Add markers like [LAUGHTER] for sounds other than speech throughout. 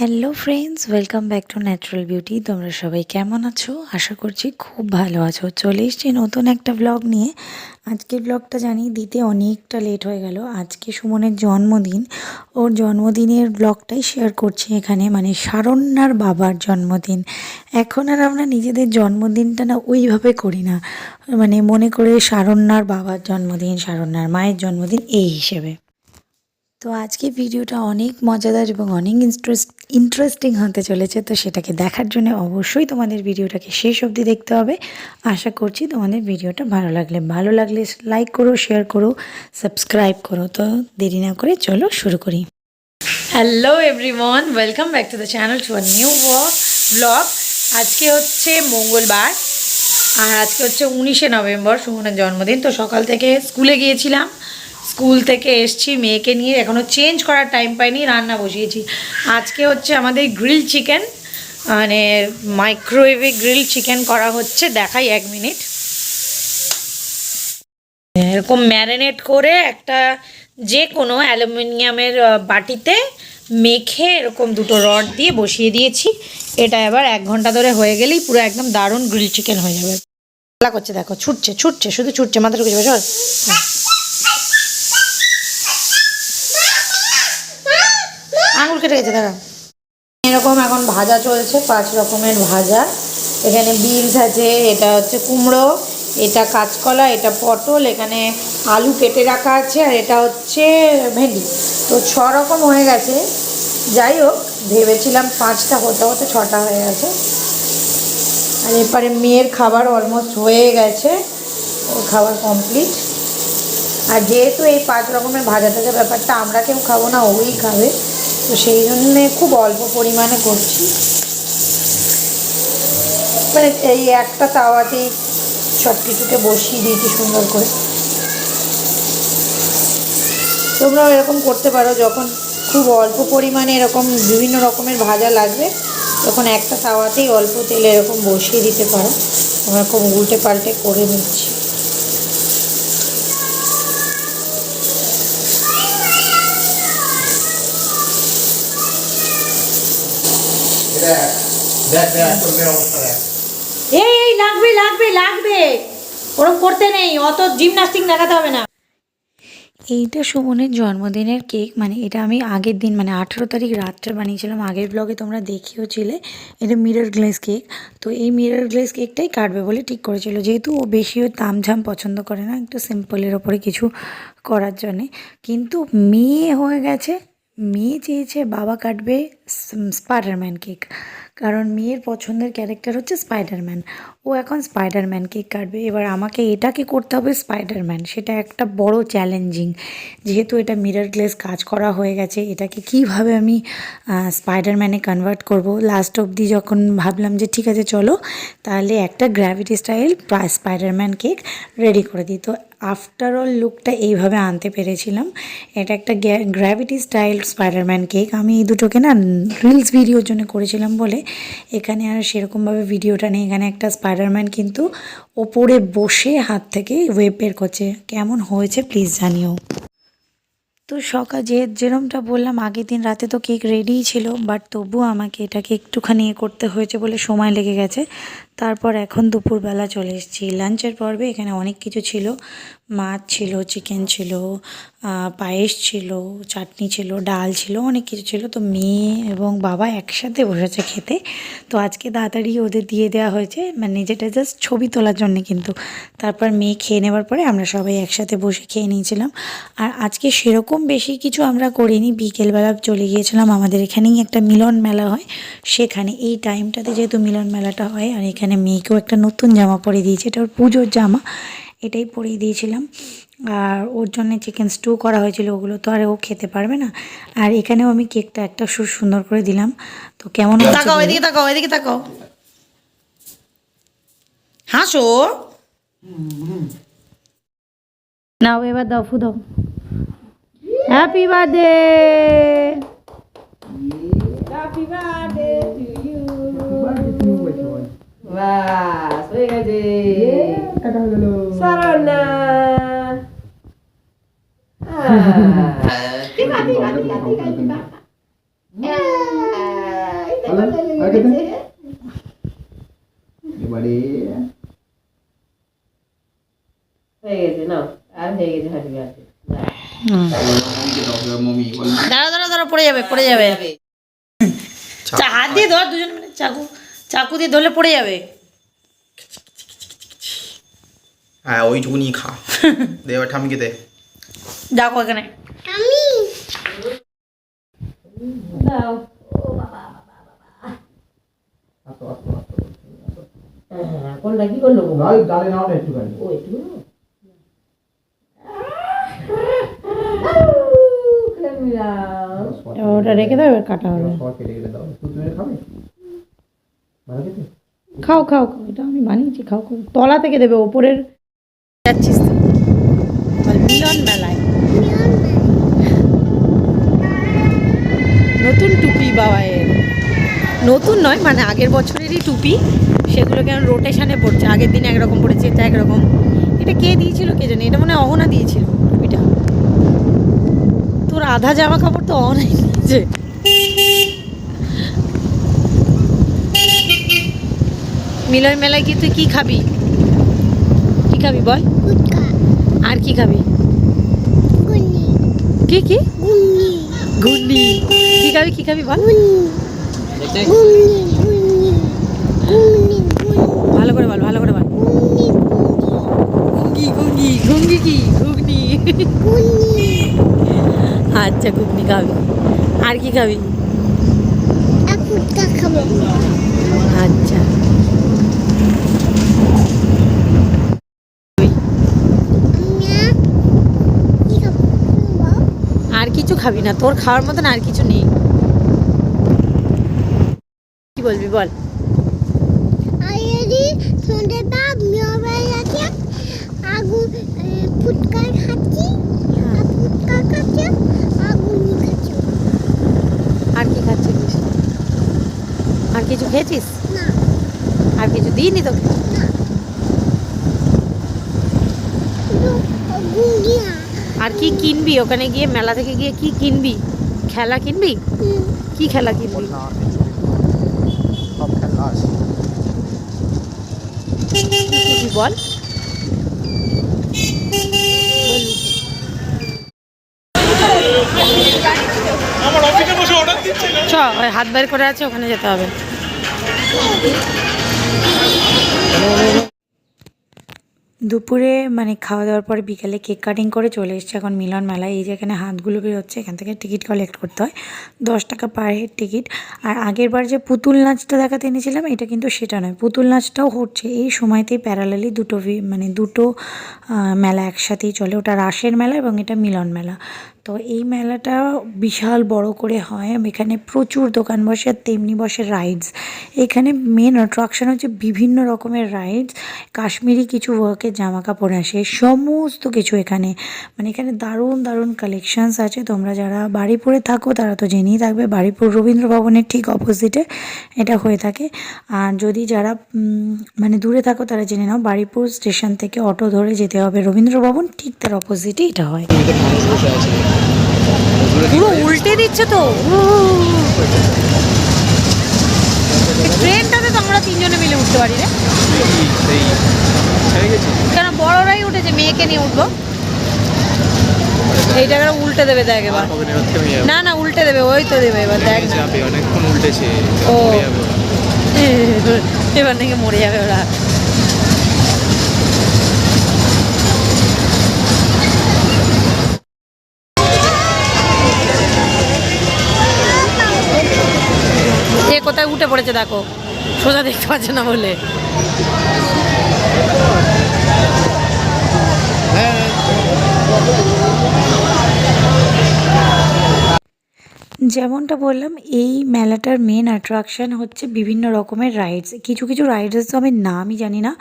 Hello friends welcome back to natural beauty তোমরা সবাই কেমন আছো? আশা করছি খুব ভালো আছো। চলে এসছি নতুন একটা ব্লগ নিয়ে। আজকের ব্লগটা জানি দিতে অনেকটা লেট হয়ে গেল। আজকে সুমনের জন্মদিন। ওর জন্মদিনের ব্লগটাই শেয়ার করছি এখানে। মানে সারণ্যার বাবার জন্মদিন। এখন আর আমরা নিজেদের জন্মদিনটা না ওইভাবে করি না। মানে মনে করে সারণ্যার বাবার জন্মদিন সারণ্যার মায়ের জন্মদিন এই হিসেবে। তো আজকে ভিডিওটা অনেক মজাদার এবং অনেক ইন্টারেস্ট ইন্টারেস্টিং হতে চলেছে, তো সেটাকে দেখার জন্য অবশ্যই তোমাদের ভিডিওটাকে শেষ অবধি দেখতে হবে। আশা করছি তোমাদের ভিডিওটা ভালো লাগলে ভালো লাগলে লাইক করো শেয়ার করো সাবস্ক্রাইব করো, তো দেরি না করে চলো শুরু করি। Hello everyone welcome back to the channel to new blog আজকে হচ্ছে মঙ্গলবার, আর আজকে হচ্ছে উনিশে নভেম্বর, সুমনের জন্মদিন, তো সকাল থেকে স্কুলে গিয়েছিলাম। স্কুল থেকে এসছি, মেয়েকে নিয়ে। এখনও চেঞ্জ করার টাইম পাইনি, রান্না বসিয়েছি। আজকে হচ্ছে আমাদের গ্রিল চিকেন মানে মাইক্রোওয়েভে গ্রিল চিকেন করা হচ্ছে, দেখাই এক মিনিট এরকম ম্যারিনেট করে একটা যে কোনো অ্যালুমিনিয়ামের বাটিতে মেখে এরকম দুটো রড দিয়ে বসিয়ে দিয়েছি। এটা এবার এক ঘণ্টা ধরে হয়ে গেলেই পুরো একদম দারুণ গ্রিল চিকেন হয়ে যাবে। করছে দেখো, ছুটছে ছুটছে, শুধু ছুটছে মাথা ঢুকে যাবে চল হ্যাঁ। আঙুল কেটে গেছে, দাঁড়া। এরকম এখন ভাজা চলছে, পাঁচ রকমের ভাজা। এখানে বিনস আছে, এটা হচ্ছে কুমড়ো, এটা কাঁচকলা, এটা পটল, এখানে আলু কেটে রাখা আছে, আর এটা হচ্ছে ভেন্ডি। তো ছ রকম হয়ে গেছে। যাই হোক, ভেবেছিলাম পাঁচটা হতে হতে ছটা হয়ে গেছে। আর এরপরে মেয়ের খাবার অলমোস্ট হয়ে গেছে, ওর খাবার কমপ্লিট আর যেহেতু এই পাঁচ রকমের ভাজা টাজা ব্যাপারটা আমরা কেউ খাব না, ওই খাবে। তো সেই জন্যে খুব অল্প পরিমাণে করছি। মানে এই একটা তাওয়াতেই সব কিছুকে বসিয়ে দিয়েছি সুন্দর করে। তোমরাও এরকম করতে পারো, যখন খুব অল্প পরিমাণে এরকম বিভিন্ন রকমের ভাজা লাগবে, তখন একটা তাওয়াতেই অল্প তেলে এরকম বসিয়ে দিতে পারো। আমরা খুব উল্টে পাল্টে করে নিচ্ছি দেখ দেখ দেখ তোর মেয়ের অবস্থা দেখ এই এই লাগবে লাগবে লাগবে। ওরকম করতে নেই অত জিমনাস্টিক দেখাতে হবে না। এইটা সুমনের জন্মদিনের কেক মানে এটা আমি আগের দিন মানে আঠেরো তারিখ রাত্রে বানিয়েছিলাম। আগের ব্লগে তোমরা দেখিয়েছিলে এটা মিরর গ্লেস কেক তো এই মিরর গ্লেস কেকটাই কাটবে বলে ঠিক করেছিল। যেহেতু ও বেশি ওই তামঝাম পছন্দ করে না একটু সিম্পলের ওপরে কিছু করার জন্যে। কিন্তু মেয়ে হয়ে গেছে মেয়ে চেয়েছে বাবা কাটবে স্পাইডারম্যান কেক কারণ মেয়ের পছন্দের ক্যারেক্টার হচ্ছে স্পাইডারম্যান ও এখন স্পাইডারম্যান কেক কাটবে। এবার আমাকে এটাকে করতে হবে স্পাইডারম্যান সেটা একটা বড় চ্যালেঞ্জিং যেহেতু এটা মিরর গ্লেস কাজ করা হয়ে গেছে, এটাকে কীভাবে আমি স্পাইডারম্যানে কনভার্ট করব? লাস্ট অবধি যখন ভাবলাম যে ঠিক আছে, চলো, তাহলে একটা gravity style Spiderman cake ready করে দিই। তো আফটার অল লুকটা এইভাবে আনতে পেরেছিলাম। এটা একটা গ্র্যাভিটি স্টাইল স্পাইডারম্যান কেক আমি এই দুটোকে না রিলস ভিডিওর জন্য করেছিলাম বলে। এখানে আর সেরকমভাবে ভিডিওটা নেই। এখানে একটা স্পাইডারম্যান কিন্তু ওপরে বসে হাত থেকে ওয়েব বের করছে। কেমন হয়েছে প্লিজ জানিও। তো সকাল যে, যেরমটা বললাম, আগের দিন রাতে তো কেক রেডিই ছিল বাট তবুও আমাকে এটাকে একটুখানি করতে হয়েছে বলে সময় লেগে গেছে। তারপর এখন দুপুরবেলা চলে এসেছি। লাঞ্চের পর্বে এখানে অনেক কিছু ছিল। মাছ ছিল চিকেন ছিল পায়েস ছিল, চাটনি ছিল, ডাল ছিল, অনেক কিছু ছিল। তো মেয়ে এবং বাবা একসাথে বসেছে খেতে। তো আজকে তাড়াতাড়ি ওদের দিয়ে দেওয়া হয়েছে। মানে যেটা জাস্ট ছবি তোলার জন্য কিন্তু। তারপর মেয়ে খেয়ে নেবার পরে আমরা সবাই একসাথে বসে খেয়ে নিয়েছিলাম। আর আজকে সেরকম বেশি কিছু আমরা করিনি। বিকেলবেলা চলে গিয়েছিলাম। আমাদের এখানেই একটা মিলন মেলা হয়। সেখানে এই টাইমটাতে যেহেতু মিলন মেলাটা হয় আর এখানে মেয়েকেও একটা নতুন জামা পরিয়ে দিয়েছে। এটা ওর পুজোর জামা এটাই পরিয়ে দিয়েছিলাম। আর ওর জন্য চিকেন স্টু করা হয়েছিল ওগুলো তো আর ও খেতে পারবে না। আর এখানেও আমি কেকটা একটা সু- সুন্দর করে দিলাম। তো কেমন হয়েছে তাকাও বলো? এদিকে তাকাও এদিকে তাকাও। হাসো। নাও এবার দাও ফু দাও। হ্যাপি বার্থডে বাস হয়ে হ্যাঁ এবারে হয়ে গেছে আর হয়ে গেছে হাঁটি। দাঁড়া দাঁড়া দাঁড়া পড়ে যাবে পড়ে যাবে হাত দিয়ে ধর দুজন চাকু চাকু দিয়ে ধরলে পড়ে যাবে হ্যাঁ ওইটুকুনি খা দে এবার ঠামিকে দে দেখো এখানে দাও আসো আসো আসো কোনটা কি করল গো? নাও না একটুখানি ও একটু ওটা রেখে দাও এবার কাটা হবে সবার কেটে কেটে দাও তুই তুমি খাবে ভালো খেতে খাও খাও খাও এটা আমি বানিয়েছি খাও খাও তলা থেকে দেবে ওপরের যাচ্ছিস মিলন মেলায়। নতুন টুপি বাবায়ের নতুন নয় মানে আগের বছরেরই টুপি। সেগুলো কেন রোটেশনে পড়ছে। আগের দিন একরকম পড়েছে, এটা একরকম। এটা কে দিয়েছিল কে জানে? এটা মনে অহনা দিয়েছিল টুপিটা। তোর আধা জামা কাপড় তো অহনাই দিয়েছে মিলন মেলায় কি তুই কী খাবি? খাবি বল? আর কি খাবি? কি কি? ঘুগনি। কি খাবি কি খাবি বল? ভালো করে বল ভালো করে বল। ঘুঙ্গি ঘুঙ্গি ঘুঙ্গি কি? ঘুগনি। আচ্ছা ঘুগনি খাবি। আর কি খাবি। আচ্ছা আর কিছু খাবি না তোর খাওয়ার মতন আর কিছু নেই। কি বলবি বল? আর আর কি খাচ্ছিস আর কিছু খেয়েছিস? না। আর কিছু দিইনি তোকে শুধু গুঙ্গিয়া আর কি কিনবি? ওখানে গিয়ে মেলা থেকে গিয়ে কি কিনবি? খেলা কিনবি? কি খেলা কিনবি? সব খেলা আছে। কিনবি বল। চ ওই হাত বের করে আছে ওখানে যেতে হবে। দুপুরে মানে খাওয়া দাওয়ার পরে বিকেলে কেক কাটিং করে চলে এসেছে এখন মিলন মেলায়। এই যে এখানে হাতগুলো বেরোচ্ছে, এখান থেকে টিকিট কালেক্ট করতে হয়। দশ টাকা পার হেড টিকিট। আর আগের বার যে পুতুল নাচটা দেখাতে এনেছিলাম, এটা কিন্তু সেটা নয়। পুতুল নাচটাও হচ্ছে। এই সময়তেই প্যারালালি দুটো মানে দুটো মেলা একসাথেই চলে। ওটা রাসের মেলা এবং এটা মিলন মেলা। তো এই মেলাটা বিশাল বড় করে হয়। এখানে প্রচুর দোকান বসে আর তেমনি বসে রাইডস এখানে মেন অ্যাট্রাকশন হচ্ছে বিভিন্ন রকমের রাইডস কাশ্মীরি কিছু ওয়ার্কের জামা কাপড় আসে সমস্ত কিছু এখানে। মানে এখানে দারুণ দারুণ কালেকশানস আছে। তোমরা যারা বাড়িপুরে থাকো তারা তো জেনেই থাকবে বাড়িপুর রবীন্দ্র ভবনের ঠিক অপোজিটে এটা হয়ে থাকে। আর যদি যারা মানে দূরে থাকো তারা জেনে নাও বাড়িপুর স্টেশন থেকে অটো ধরে যেতে হবে রবীন্দ্র ভবন ঠিক তার অপোজিটে এটা হয়। পুরো উল্টে দিচ্ছে তো। ট্রেনটাতে তো আমরা তিনজনে মিলে উঠতে পারি রে। কেন বড়রাই উঠেছে মেয়েকে নিয়ে উঠবো? এইটা এবার উল্টে দেবে দেখ এবার। না না উল্টে দেবে ওই তো দেবে এবার দেখ। অনেকক্ষণ উল্টেছে ও। এবার নাকি মরে যাবে ওরা। কোথায় উঠে পড়েছে দেখো সোজা দেখতে পাচ্ছে না বলে। Thank you. যেমনটা বললাম এই মেলাটার মেন অ্যাট্রাকশন হচ্ছে বিভিন্ন রকমের রাইডস কিছু কিছু রাইডস তো আমি নামই জানি না।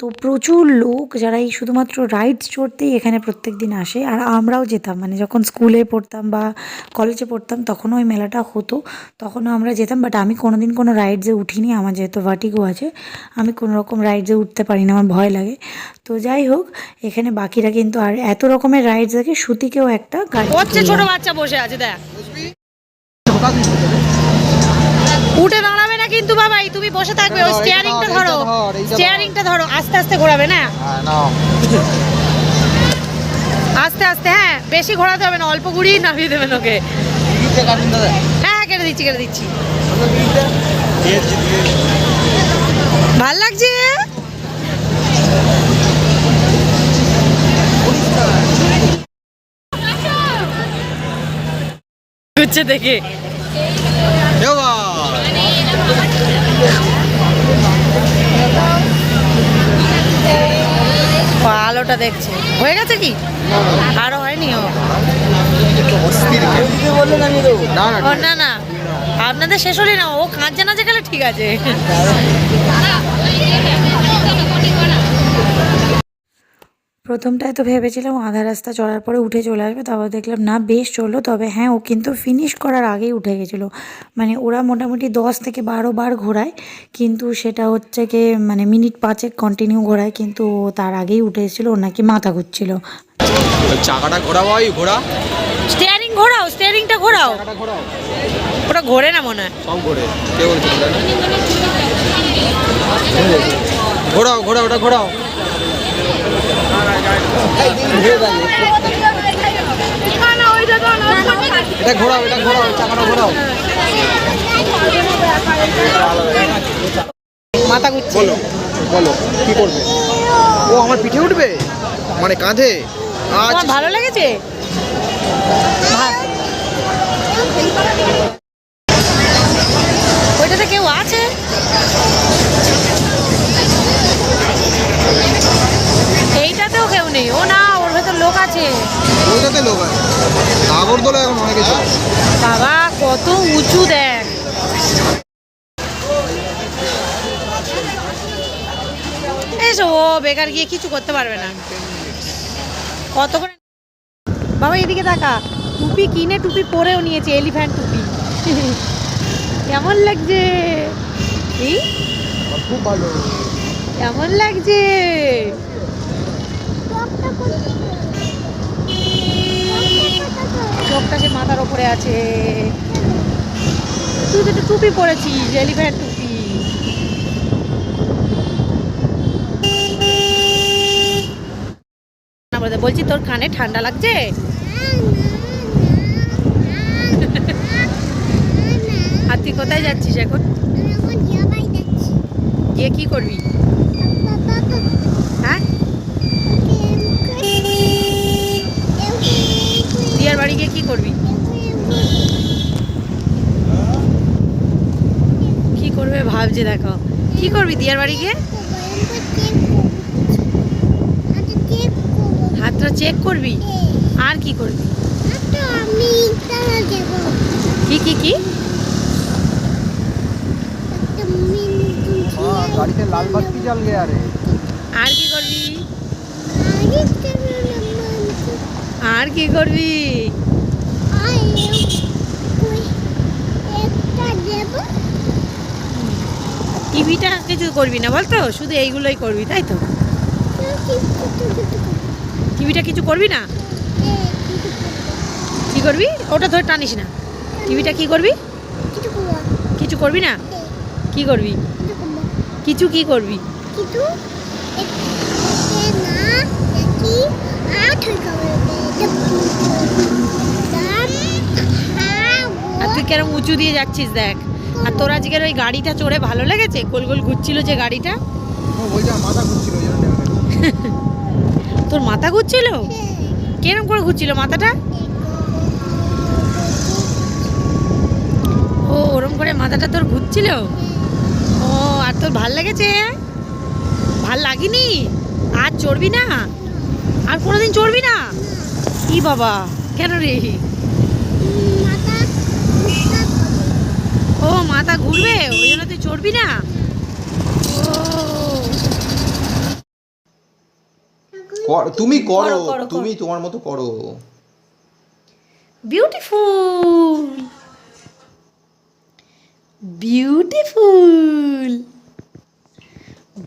তো প্রচুর লোক যারা এই শুধুমাত্র রাইডস চড়তেই এখানে প্রত্যেক দিন আসে। আর আমরাও যেতাম মানে যখন স্কুলে পড়তাম বা কলেজে পড়তাম তখনও ওই মেলাটা হতো। তখনও আমরা যেতাম বাট আমি কোনো দিন কোনো রাইডসে উঠিনি। আমার যেহেতু ভার্টিগো আছে আমি কোনো রকম রাইডসে উঠতে পারি না আমার ভয় লাগে। তো যাই হোক এখানে বাকিরা কিন্তু আর এত রকমের রাইডস দেখে শ্রুতিকেও একটা গাড়ি ছোট বাচ্চা বসে আছে দেখ। উঠে দাঁড়া কিন্তু বাবাই তুমি বসে থাকবে ওই স্টিয়ারিংটা ধরো। স্টিয়ারিংটা ধরো আস্তে আস্তে ঘোরাবে না? হ্যাঁ আস্তে আস্তে হ্যাঁ বেশি ঘোরাতে হবে না অল্প ঘুরিয়ে নামিয়ে দেবেন ওকে। হ্যাঁ হ্যাঁ কেটে দিচ্ছি কেটে দিচ্ছি। দিয়েছি ভালো লাগছে? হচ্ছে দেখে। আলোটা দেখছে। হয়ে গেছে কি? আরও হয়নি ও। না না আপনাদের শেষ হলে না ও কাঁদছে না যে গেলে ঠিক আছে। প্রথমটায় তো ভেবেছিলাম আধা রাস্তা চড়ার পরে উঠে চলে আসবে তারপর দেখলাম না বেশ চলল। তবে হ্যাঁ ও কিন্তু ফিনিশ করার আগেই উঠে গেছিল। মানে ওরা মোটামুটি দশ থেকে বারো বার ঘোরায় কিন্তু সেটা হচ্ছে কি মানে মিনিট পাঁচেক কন্টিনিউ ঘোরায় কিন্তু তার আগেই উঠে এসেছিল ওর নাকি মাথা ঘুরছিল। চাকাটা ঘোরাবো ওই ঘোরা। স্টিয়ারিং ঘোরাও স্টিয়ারিংটা ঘোরাও। চাকাটা ঘোরাও। ওটা ঘোরে না মনে হয়। সব ঘোরে। কে বলছে? ঘোরাও ঘোরাও ওটা ঘোরাও। এটা ঘোরাও এটা ঘোরাও চাকাটা ঘোরাও মাথা ঘুরছে। বলো বলো কি করবে? ও আমার পিঠে উঠবে? মানে কাঁধে? আচ্ছা ভালো লেগেছে? ওইটাতে কেউ আছে এইটাতেও কেউ নেই। ও না ওর ভেতর লোক আছে। ওইটাতে লোক আছে। আগরদোলা এখন অনেকে চলে। বাবা কত উঁচু দেখ। এসো ও বেকার গিয়ে কিছু করতে পারবে না। কত করে বাবা এদিকে তাকা টুপি কিনে টুপি পরেও নিয়েছে এলিফ্যান্ট টুপি। কেমন লাগছে? এই? খুব ভালো। কেমন লাগছে? চোখটা সে মাথার ওপরে আছে। তুই তো একটা টুপি পরেছিস এলিফ্যান্ট টুপি। বলছি তোর কানে ঠান্ডা লাগছে? আর তুই কোথায় যাচ্ছিস এখন? গিয়ে কি করবি? বাড়ি গিয়ে কি করবি? কি করবে ভাবছে দেখো। কি করবি দিয়ার বাড়ি গিয়ে? হাতটা চেক করবি? আর কি করবি? কি কি কি? আর কি করবি? আর কি করবি? টিভিটা কিছু করবি না বলতো? শুধু এইগুলোই করবি, তাই তো? টিভিটা কিছু করবি না? কি করবি? ওটা ধরে টানিস না। টিভিটা কি করবি? কিছু করবি না? কি করবি? কিছু কি করবি? আর তুই কেরম উঁচু দিয়ে যাচ্ছিস, দেখ। আর তোর আজকের ওই গাড়িটা চড়ে ভালো লেগেছে? গোল গোল ঘুরছিল যে গাড়িটা। [LAUGHS] তোর মাথা ঘুরছিল? কেরম করে ঘুরছিল মাথাটা? ও ওরম করে মাথাটা তোর ঘুরছিল? ও আর তোর ভালো লেগেছে? ভালো লাগেনি? আর চড়বি না? আর কোনোদিন চড়বি না? ই বাবা কেন রে মাথা ও মাথা ঘুরবে? ওই জন্য তুই চড়বি না? তুমি করো তুমি তোমার মতো করো। বিউটিফুল বিউটিফুল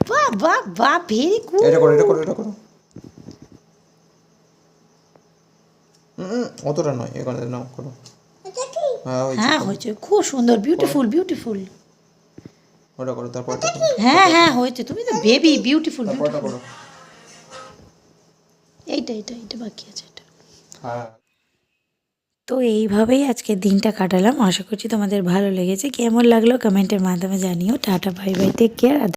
বাহ বাহ বাহ ভেরি গুড এটা করো এটা করো এটা করো। অতটা নয় এখানে নাও করো। হ্যাঁ হ্যাঁ হয়েছে। খুব সুন্দর বিউটিফুল বিউটিফুল ওটা করো তারপরটা করো হ্যাঁ হ্যাঁ হয়েছে। তুমি তো বেবি বিউটিফুল করো। এইটা এইটা এইটা বাকি আছে এটা। হ্যাঁ। তো এইভাবেই আজকের দিনটা কাটালাম। আশা করছি তোমাদের ভালো লেগেছে। কেমন লাগল কমেন্টের মাধ্যমে জানিও। Tata bye bye take care